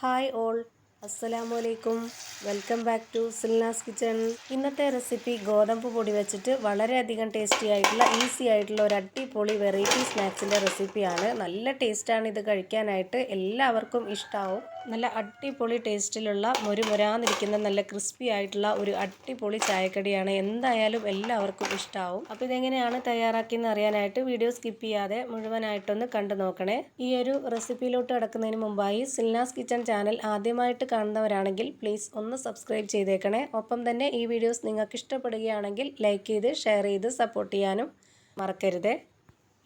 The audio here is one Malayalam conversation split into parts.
ഹായ് ഓൾ അസ്സലാമു അലൈക്കും welcome back to Silnas kitchen. ഇന്നത്തെ റെസിപ്പി ഗോതമ്പ് പൊടി വെച്ചിട്ട് വളരെയധികം ടേസ്റ്റി ആയിട്ടുള്ള ഈസി ആയിട്ടുള്ള ഒരു അടിപൊളി വെറൈറ്റി സ്നാക്സിന്റെ റെസിപ്പിയാണ്. നല്ല ടേസ്റ്റാണ് ഇത് കഴിക്കാനായിട്ട്. എല്ലാവർക്കും ഇഷ്ടമാവും നല്ല അടിപൊളി ടേസ്റ്റിലുള്ള മുരുമുരാന്നിരിക്കുന്ന നല്ല ക്രിസ്പി ആയിട്ടുള്ള ഒരു അടിപൊളി ചായക്കടിയാണ്. എന്തായാലും എല്ലാവർക്കും ഇഷ്ടമാവും അപ്പോൾ ഇതെങ്ങനെയാണ് തയ്യാറാക്കിയെന്ന് അറിയാനായിട്ട് വീഡിയോ സ്കിപ്പ് ചെയ്യാതെ മുഴുവനായിട്ടൊന്ന് കണ്ടു നോക്കണേ. ഈ ഒരു റെസിപ്പിയിലോട്ട് കിടക്കുന്നതിന് മുമ്പായി സിൽനാസ് കിച്ചൺ ചാനൽ ആദ്യമായിട്ട് കാണുന്നവരാണെങ്കിൽ പ്ലീസ് ഒന്ന് സബ്സ്ക്രൈബ് ചെയ്തേക്കണേ. ഒപ്പം തന്നെ ഈ വീഡിയോസ് നിങ്ങൾക്ക് ഇഷ്ടപ്പെടുകയാണെങ്കിൽ ലൈക്ക് ചെയ്ത് ഷെയർ ചെയ്ത് സപ്പോർട്ട് ചെയ്യാനും മറക്കരുതേ.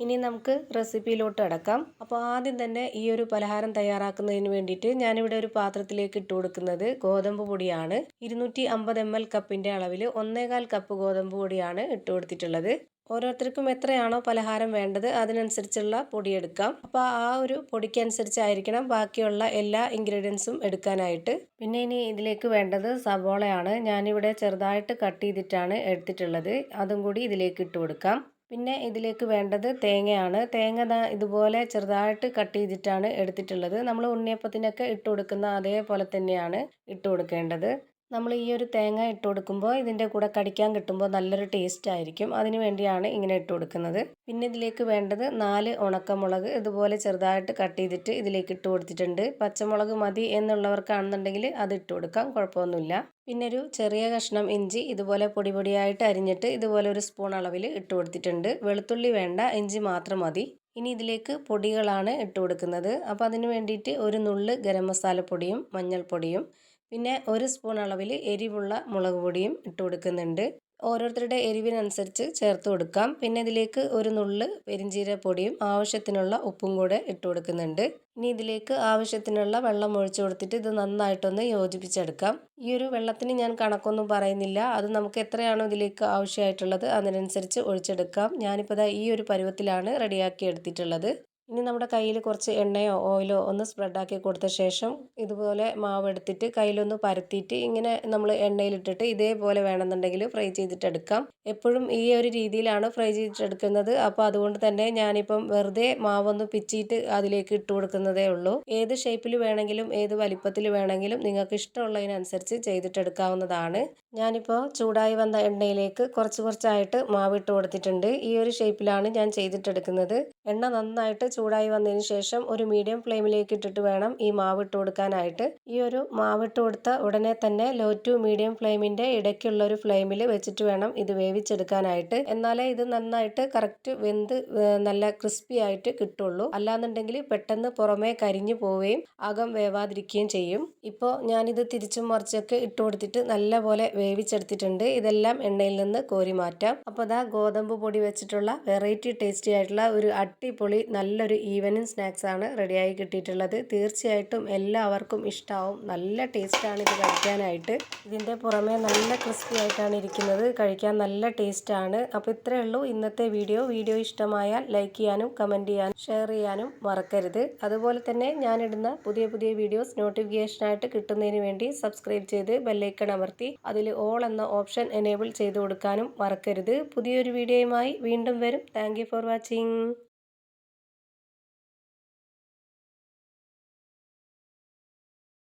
ഇനി നമുക്ക് റെസിപ്പിയിലോട്ട് അടക്കാം. അപ്പോൾ ആദ്യം തന്നെ ഈ ഒരു പലഹാരം തയ്യാറാക്കുന്നതിന് വേണ്ടിയിട്ട് ഞാനിവിടെ ഒരു പാത്രത്തിലേക്ക് ഇട്ട് കൊടുക്കുന്നത് ഗോതമ്പ് പൊടിയാണ്. ഇരുന്നൂറ്റി അമ്പത് എം എൽ കപ്പിന്റെ അളവിൽ ഒന്നേകാൽ കപ്പ് ഗോതമ്പ് പൊടിയാണ് ഇട്ട് കൊടുത്തിട്ടുള്ളത്. ഓരോരുത്തർക്കും എത്രയാണോ പലഹാരം വേണ്ടത് അതിനനുസരിച്ചുള്ള പൊടി എടുക്കാം. അപ്പോൾ ആ ഒരു പൊടിക്കനുസരിച്ചായിരിക്കണം ബാക്കിയുള്ള എല്ലാ ഇൻഗ്രീഡിയൻസും എടുക്കാനായിട്ട്. പിന്നെ ഇനി ഇതിലേക്ക് വേണ്ടത് സവോളയാണ്. ഞാനിവിടെ ചെറുതായിട്ട് കട്ട് ചെയ്തിട്ടാണ് എടുത്തിട്ടുള്ളത്. അതും കൂടി ഇതിലേക്ക് ഇട്ട് കൊടുക്കാം. പിന്നെ ഇതിലേക്ക് വേണ്ടത് തേങ്ങയാണ്. തേങ്ങ ഇതുപോലെ ചെറുതായിട്ട് കട്ട് ചെയ്തിട്ടാണ് എടുത്തിട്ടുള്ളത്. നമ്മൾ ഉണ്ണിയപ്പത്തിനൊക്കെ ഇട്ട് കൊടുക്കുന്ന അതേപോലെ തന്നെയാണ് ഇട്ട് കൊടുക്കേണ്ടത്. നമ്മൾ ഈ ഒരു തേങ്ങ ഇട്ട് കൊടുക്കുമ്പോൾ ഇതിന്റെ കൂടെ കടിക്കാൻ കിട്ടുമ്പോൾ നല്ലൊരു ടേസ്റ്റ് ആയിരിക്കും. അതിന് വേണ്ടിയാണ് ഇങ്ങനെ ഇട്ട് കൊടുക്കുന്നത്. പിന്നെ ഇതിലേക്ക് വേണ്ടത് നാല് ഉണക്കമുളക് ഇതുപോലെ ചെറുതായിട്ട് കട്ട് ചെയ്തിട്ട് ഇതിലേക്ക് ഇട്ട് കൊടുത്തിട്ടുണ്ട്. പച്ചമുളക് മതി എന്നുള്ളവർക്കാണെന്നുണ്ടെങ്കിൽ അത് ഇട്ട് കൊടുക്കാം. കുഴപ്പമൊന്നുമില്ല. പിന്നെ ഒരു ചെറിയ കഷ്ണം ഇഞ്ചി ഇതുപോലെ പൊടി പൊടിയായിട്ട് അരിഞ്ഞിട്ട് ഇതുപോലെ ഒരു സ്പൂൺ അളവിൽ ഇട്ട് കൊടുത്തിട്ടുണ്ട്. വെളുത്തുള്ളി വേണ്ട ഇഞ്ചി മാത്രം മതി. ഇനി ഇതിലേക്ക് പൊടികളാണ് ഇട്ട് കൊടുക്കുന്നത്. അപ്പോൾ അതിന് വേണ്ടിയിട്ട് ഒരു നുള്ള് ഗരം മസാല പൊടിയും മഞ്ഞൾപ്പൊടിയും പിന്നെ ഒരു സ്പൂൺ അളവിൽ എരിവുള്ള മുളക് പൊടിയും ഇട്ട് കൊടുക്കുന്നുണ്ട്. ഓരോരുത്തരുടെ എരിവിനനുസരിച്ച് ചേർത്ത് കൊടുക്കാം. പിന്നെ ഇതിലേക്ക് ഒരു നുള്ള് പെരിഞ്ചീരപ്പൊടിയും ആവശ്യത്തിനുള്ള ഉപ്പും കൂടെ ഇട്ട് കൊടുക്കുന്നുണ്ട്. ഇനി ഇതിലേക്ക് ആവശ്യത്തിനുള്ള വെള്ളം ഒഴിച്ചു കൊടുത്തിട്ട് ഇത് നന്നായിട്ടൊന്ന് യോജിപ്പിച്ചെടുക്കാം. ഈ ഒരു വെള്ളത്തിന് ഞാൻ കണക്കൊന്നും പറയുന്നില്ല. അത് നമുക്ക് എത്രയാണോ ഇതിലേക്ക് ആവശ്യമായിട്ടുള്ളത് അതിനനുസരിച്ച് ഒഴിച്ചെടുക്കാം. ഞാനിപ്പോൾ ഈ ഒരു പരുവത്തിലാണ് റെഡിയാക്കി എടുത്തിട്ടുള്ളത്. ഇനി നമ്മുടെ കയ്യിൽ കുറച്ച് എണ്ണയോ ഓയിലോ ഒന്ന് സ്പ്രെഡാക്കി കൊടുത്ത ശേഷം ഇതുപോലെ മാവ് എടുത്തിട്ട് കയ്യിലൊന്ന് പരത്തിയിട്ട് ഇങ്ങനെ നമ്മൾ എണ്ണയിലിട്ടിട്ട് ഇതേപോലെ വേണമെന്നുണ്ടെങ്കിൽ ഫ്രൈ ചെയ്തിട്ടെടുക്കാം എപ്പോഴും ഈ ഒരു രീതിയിലാണ് ഫ്രൈ ചെയ്തിട്ടെടുക്കുന്നത് അപ്പോൾ അതുകൊണ്ട് തന്നെ ഞാനിപ്പം വെറുതെ മാവൊന്ന് പിച്ചിയിട്ട് അതിലേക്ക് ഇട്ട് കൊടുക്കുന്നതേ ഉള്ളൂ. ഏത് ഷേപ്പിൽ വേണമെങ്കിലും ഏത് വലിപ്പത്തിൽ വേണമെങ്കിലും നിങ്ങൾക്ക് ഇഷ്ടമുള്ളതിനനുസരിച്ച് ചെയ്തിട്ടെടുക്കാവുന്നതാണ് ഞാനിപ്പോൾ ചൂടായി വന്ന എണ്ണയിലേക്ക് കുറച്ച് കുറച്ചായിട്ട് മാവിട്ട് കൊടുത്തിട്ടുണ്ട്. ഈ ഒരു ഷേപ്പിലാണ് ഞാൻ ചെയ്തിട്ടെടുക്കുന്നത്. എണ്ണ നന്നായിട്ട് ചൂടായി വന്നതിന് ശേഷം ഒരു മീഡിയം ഫ്ലെയിമിലേക്ക് ഇട്ടിട്ട് വേണം ഈ മാവിട്ട് കൊടുക്കാനായിട്ട്. ഈ ഒരു മാവിട്ട് കൊടുത്ത ഉടനെ തന്നെ ലോ ടു മീഡിയം ഫ്ലെയിമിന്റെ ഇടയ്ക്കുള്ള ഒരു ഫ്ലെയിമിൽ വെച്ചിട്ട് വേണം ഇത് വേവിച്ചെടുക്കാനായിട്ട്. എന്നാലേ ഇത് നന്നായിട്ട് കറക്റ്റ് വെന്ത് നല്ല ക്രിസ്പി ആയിട്ട് കിട്ടുള്ളൂ. അല്ലാന്നുണ്ടെങ്കിൽ പെട്ടെന്ന് പുറമേ കരിഞ്ഞു പോവുകയും അകം വേവാതിരിക്കുകയും ചെയ്യും. ഇപ്പോൾ ഞാനിത് തിരിച്ചും മറിച്ചൊക്കെ ഇട്ട് കൊടുത്തിട്ട് നല്ലപോലെ വേവിച്ചെടുത്തിട്ടുണ്ട്. ഇതെല്ലാം എണ്ണയിൽ നിന്ന് കോരി മാറ്റാം. അപ്പോൾ അതാ ഗോതമ്പ് പൊടി വെച്ചിട്ടുള്ള വെറൈറ്റി ടേസ്റ്റി ആയിട്ടുള്ള ഒരു നല്ല നല്ലൊരു ഈവനിങ് സ്നാക്സ് ആണ് റെഡിയായി കിട്ടിയിട്ടുള്ളത്. തീർച്ചയായിട്ടും എല്ലാവർക്കും ഇഷ്ടമാവും നല്ല ടേസ്റ്റാണ് ഇത് കഴിക്കാനായിട്ട്. ഇതിന്റെ പുറമേ നല്ല ക്രിസ്പി ആയിട്ടാണ് ഇരിക്കുന്നത്. കഴിക്കാൻ നല്ല ടേസ്റ്റാണ് അപ്പോൾ ഇത്രയേ ഉള്ളൂ. ഇന്നത്തെ വീഡിയോ വീഡിയോ ഇഷ്ടമായാൽ ലൈക്ക് ചെയ്യാനും കമന്റ് ചെയ്യാനും ഷെയർ ചെയ്യാനും മറക്കരുത്. അതുപോലെ തന്നെ ഞാനിടുന്ന പുതിയ പുതിയ വീഡിയോസ് നോട്ടിഫിക്കേഷനായിട്ട് കിട്ടുന്നതിന് വേണ്ടി സബ്സ്ക്രൈബ് ചെയ്ത് ബെല്ലൈക്കൺ അമർത്തി അതിൽ ഓൾ എന്ന ഓപ്ഷൻ എനേബിൾ ചെയ്ത് കൊടുക്കാനും മറക്കരുത്. പുതിയൊരു വീഡിയോയുമായി വീണ്ടും വരും. Thank for watching